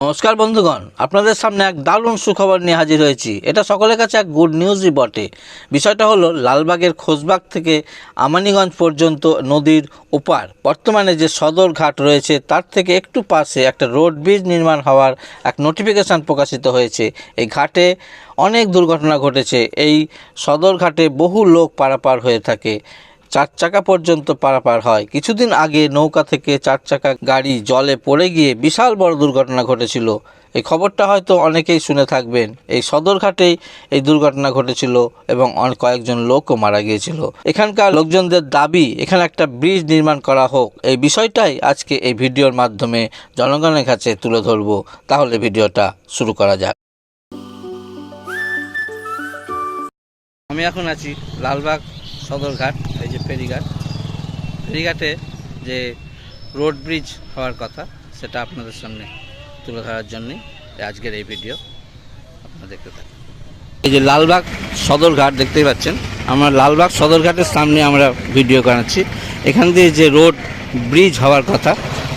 নমস্কার বন্ধুগণ, আপনাদের সামনে এক দারুণ সুখবর নিয়ে হাজির হয়েছি। এটা সকলের কাছে এক গুড নিউজই বটে। বিষয়টা হলো, লালবাগের খোসবাগ থেকে আমানিগঞ্জ পর্যন্ত নদীর ওপার। বর্তমানে যে সদর ঘাট রয়েছে, তার থেকে একটু পাশে একটা রোড ব্রিজ নির্মাণ হওয়ার এক নোটিফিকেশান প্রকাশিত হয়েছে। এই ঘাটে অনেক দুর্ঘটনা ঘটেছে। এই সদর ঘাটে বহু লোক পারাপার হয়ে থাকে। চার চাকা পর্যন্ত পারাপার হয়। কিছুদিন আগে নৌকা থেকে চার চাকা গাড়ি জলে পড়ে গিয়ে বিশাল বড় দুর্ঘটনা ঘটেছিল। এই খবরটা হয়তো অনেকেই শুনে থাকবেন। এই সদরঘাটেই এই দুর্ঘটনা ঘটেছিল এবং কয়েকজন লোকও মারা গিয়েছিল। এখানকার লোকজনদের দাবি, এখানে একটা ব্রিজ নির্মাণ করা হোক। এই বিষয়টাই আজকে এই ভিডিওর মাধ্যমে জনগণের কাছে তুলে ধরবো। তাহলে ভিডিওটা শুরু করা যাক। আমি এখন আছি লালবাগ সদরঘাট। এই যে ফেরিঘাট। ফেরিঘাটে যে রোড ব্রিজ হওয়ার কথা, সেটা আপনাদের সামনে তুলে ধরার জন্যই আজকের এই ভিডিও। আপনারা দেখতে থাকুন। এই যে লালবাগ সদরঘাট দেখতেই পাচ্ছেন। আমরা লালবাগ সদরঘাটের সামনে আমরা ভিডিও বানাচ্ছি। এখান দিয়ে যে রোড ব্রিজ হওয়ার কথা,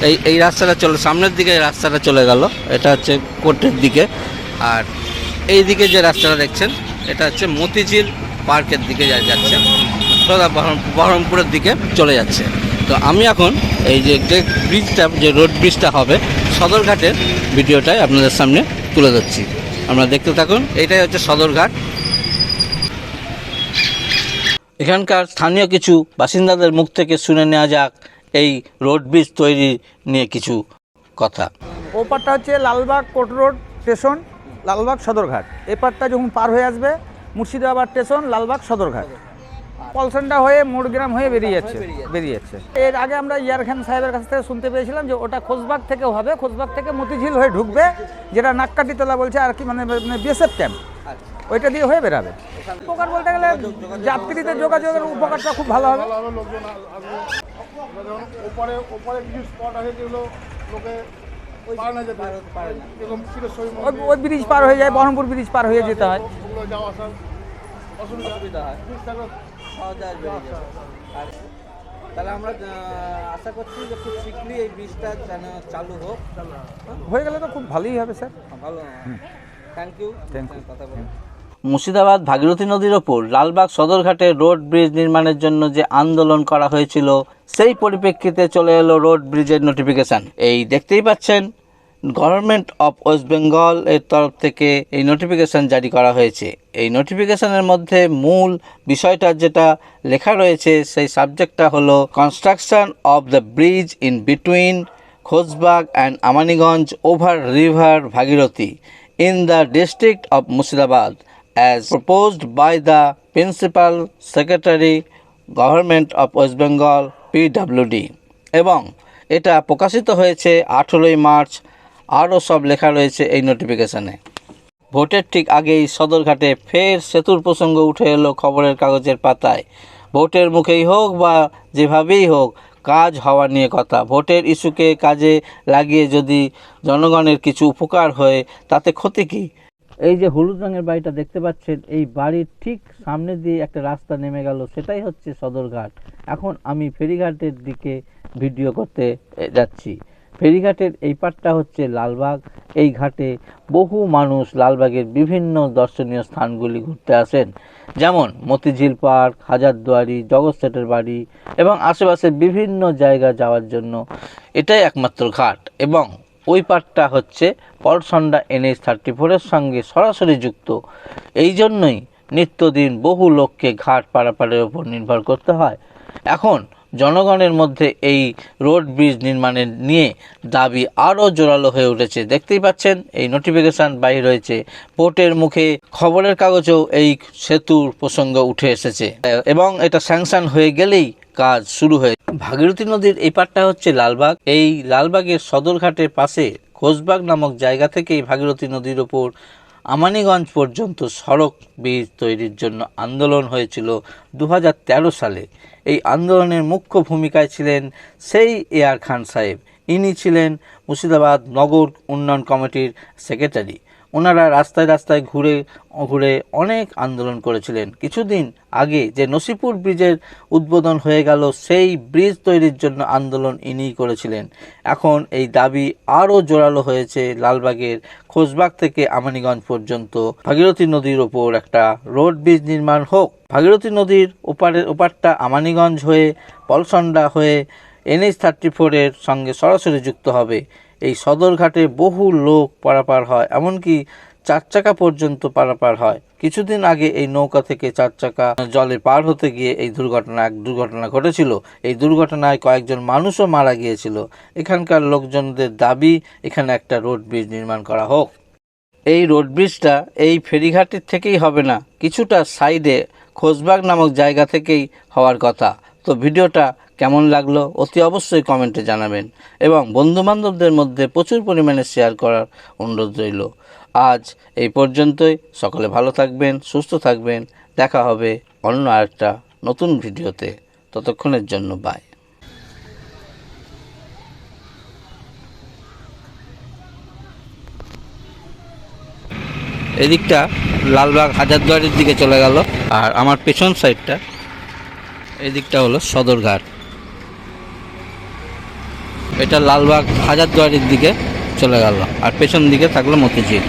এই এই রাস্তাটা চলে, সামনের দিকে রাস্তাটা চলে গেল। এটা হচ্ছে কোর্টের দিকে। আর এই দিকে যে রাস্তাটা দেখছেন, এটা হচ্ছে মতিঝিল পার্কের দিকে যাচ্ছে সোজা বহরমপুরের দিকে চলে যাচ্ছে। তো আমি এখন এই যে যে ব্রিজটা যে রোড ব্রিজটা হবে সদরঘাটের ভিডিওটাই আপনাদের সামনে তুলে ধরছি। আপনারা দেখতে থাকুন, এটাই হচ্ছে সদরঘাট এখানকার স্থানীয় কিছু বাসিন্দাদের মুখ থেকে শুনে নেওয়া যাক এই রোড ব্রিজ তৈরি নিয়ে কিছু কথা। ওপারটা হচ্ছে Lalbagh court road station, Lalbagh Sadarghat এপারটা যখন পার হয়ে আসবে, মুর্শিদাবাদ স্টেশন, লালবাগ সদরঘাট পলসনটা হয়ে মোড়গ্রাম হয়ে বেরিয়ে যাচ্ছে বেরিয়ে যাচ্ছে এর আগে আমরা ইয়ার খান সাহেবের কাছ থেকে শুনতে পেয়েছিলাম যে ওটা খোসবাগ থেকে হবে খোসবাগ থেকে মতিঝিল হয়ে ঢুকবে যেটা নাক্কাটিতলা বলছে আর কি মানে বিএসএফ ক্যাম্প ওইটা দিয়ে হয়ে বেরাবে। উপকার বলতে গেলে যাত্রীদের যোগাযোগের উপকারটা খুব ভালো হবে। ওপারে ওপারে কিছু স্পট আছে যেগুলো লোকে ওই ওই ব্রিজ পার হয়ে যায় বহরমপুর ব্রিজ পার হয়ে যেতে হয়। ওগুলো যাওয়া হয় থাকলে তাহলে আমরা আশা করছি যে খুব শীঘ্রই এই ব্রিজটা যেন চালু হোক। হয়ে? গেলে তো খুব ভালোই হবে স্যার। ভালো থ্যাংক ইউ Thank you. কথা বলে। মুর্শিদাবাদ ভাগীরথী নদীর ওপর লালবাগ সদরঘাটে রোড ব্রিজ নির্মাণের জন্য যে আন্দোলন করা হয়েছিল সেই পরিপ্রেক্ষিতে চলে এলো রোড ব্রিজের নোটিফিকেশন এই দেখতেই পাচ্ছেন গভর্নমেন্ট অফ ওয়েস্ট বেঙ্গল এর তরফ থেকে এই নোটিফিকেশন জারি করা হয়েছে। এই নোটিফিকেশনের মধ্যে মূল বিষয়টা যেটা লেখা রয়েছে, সেই সাবজেক্টটা হলো construction of the bridge in between Khosbagh and Amaniganj over river Bhagirathi in the district of Murshidabad as proposed by the principal secretary government of West Bengal PWD এবং এটা প্রকাশিত হয়েছে আঠেরোই মার্চ আরও সব লেখা রয়েছে এই নোটিফিকেশনে ভোটের ঠিক আগেই সদরঘাটে ফের সেতুর প্রসঙ্গ উঠে এলো খবরের কাগজের পাতায়। ভোটের মুখেই হোক বা যেভাবেই হোক, কাজ হওয়া নিয়ে কথা। ভোটের ইস্যুকে কাজে লাগিয়ে যদি জনগণের কিছু উপকার হয়, তাতে ক্ষতি কী? এই যে হলুদ রঙের বাড়িটা দেখতে পাচ্ছেন, এই বাড়ির ঠিক সামনে দিয়ে একটা রাস্তা নেমে গেল, সেটাই হচ্ছে সদরঘাট। এখন আমি ফেরিঘাটের দিকে ভিডিও করতে যাচ্ছি। ফেরিঘাটের এই পাটটা হচ্ছে লালবাগ। এই ঘাটে বহু মানুষ লালবাগের বিভিন্ন দর্শনীয় স্থানগুলি ঘুরতে আসেন। যেমন মতিঝিল পার্ক, হাজারদুয়ারি জগৎ সেটের বাড়ি এবং আশেপাশের বিভিন্ন জায়গা যাওয়ার জন্য। এটাই একমাত্র ঘাট এবং ওই পার্টটা হচ্ছে পলসন্ডা এনএইচ থার্টি ফোরের সঙ্গে সরাসরি যুক্ত। এই জন্যই নিত্যদিন বহু লোককে ঘাট পারাপারের ওপর নির্ভর করতে হয়। এখন জনগণের মধ্যে এই রোড ব্রিজ নির্মাণের নিয়ে দাবি আরও জোরালো হয়ে উঠেছে। দেখতেই পাচ্ছেন, এই নোটিফিকেশান বাহির হয়েছে। পোর্টের মুখে খবরের কাগজেও এই সেতুর প্রসঙ্গ উঠে এসেছে। এবং এটা স্যাংশন হয়ে গেলেই কাজ শুরু হয়ে ভাগীরথী নদীর এই পাটটা হচ্ছে লালবাগ। এই লালবাগের সদরঘাটের পাশে ঘোষবাগ নামক জায়গা থেকেই ভাগীরথী নদীর ওপর আমানিগঞ্জ পর্যন্ত সড়ক ব্রিজ তৈরির জন্য আন্দোলন হয়েছিল দু হাজার তেরো সালে। এই আন্দোলনের মুখ্য ভূমিকায় ছিলেন সেই এয়ার খান সাহেব। ইনি ছিলেন মুর্শিদাবাদ নগর উন্নয়ন কমিটির সেক্রেটারি। ওনারা রাস্তায় রাস্তায় ঘুরে ঘুরে অনেক আন্দোলন করেছিলেন। কিছুদিন আগে যে নসিপুর ব্রিজের উদ্বোধন হয়ে গেল, সেই ব্রিজ তৈরির জন্য আন্দোলন ইনিই করেছিলেন। এখন এই দাবি আরও জোরালো হয়েছে লালবাগের খোসবাগ থেকে আমানিগঞ্জ পর্যন্ত। ভাগীরথী নদীর ওপর একটা রোড ব্রিজ নির্মাণ হোক। ভাগীরথী নদীর ওপারের ওপারটা আমানিগঞ্জ হয়ে, পলসন্ডা হয়ে, এনএইচ থার্টি ফোরের সঙ্গে সরাসরি যুক্ত হবে। এই সদরঘাটে বহু লোক পারাপার হয়, এমনকি চার চাকা পর্যন্ত পারাপার হয়। কিছুদিন আগে এই নৌকা থেকে চার চাকা জলে পার হতে গিয়ে এই দুর্ঘটনা, এক দুর্ঘটনা ঘটেছিল। এই দুর্ঘটনায় কয়েকজন মানুষও মারা গিয়েছিল। এখানকার লোকজনদের দাবি, এখানে একটা রোড ব্রিজ নির্মাণ করা হোক। এই রোড ব্রিজটা এই ফেরিঘাটের থেকেই হবে না, কিছুটা সাইডে খোসবাগ নামক জায়গা থেকেই হওয়ার কথা। তো ভিডিওটা কেমন লাগল অতি অবশ্যই কমেন্টে জানাবেন। এবং বন্ধুবান্ধবদের মধ্যে প্রচুর পরিমাণে শেয়ার করার অনুরোধ রইল। আজ এই পর্যন্তই। সকলে ভালো থাকবেন, সুস্থ থাকবেন। দেখা হবে অন্য আরেকটা নতুন ভিডিওতে। ততক্ষণের জন্য বাই এদিকটা লালবাগ হাজারদুয়ারির দিকে চলে গেল। আর আমার পেছন সাইডটা এদিকটা হলো সদরঘাট। এটা লালবাগ হাজারদুয়ারির দিকে চলে গেল আর পেছন দিকে থাকল মতিঝিল।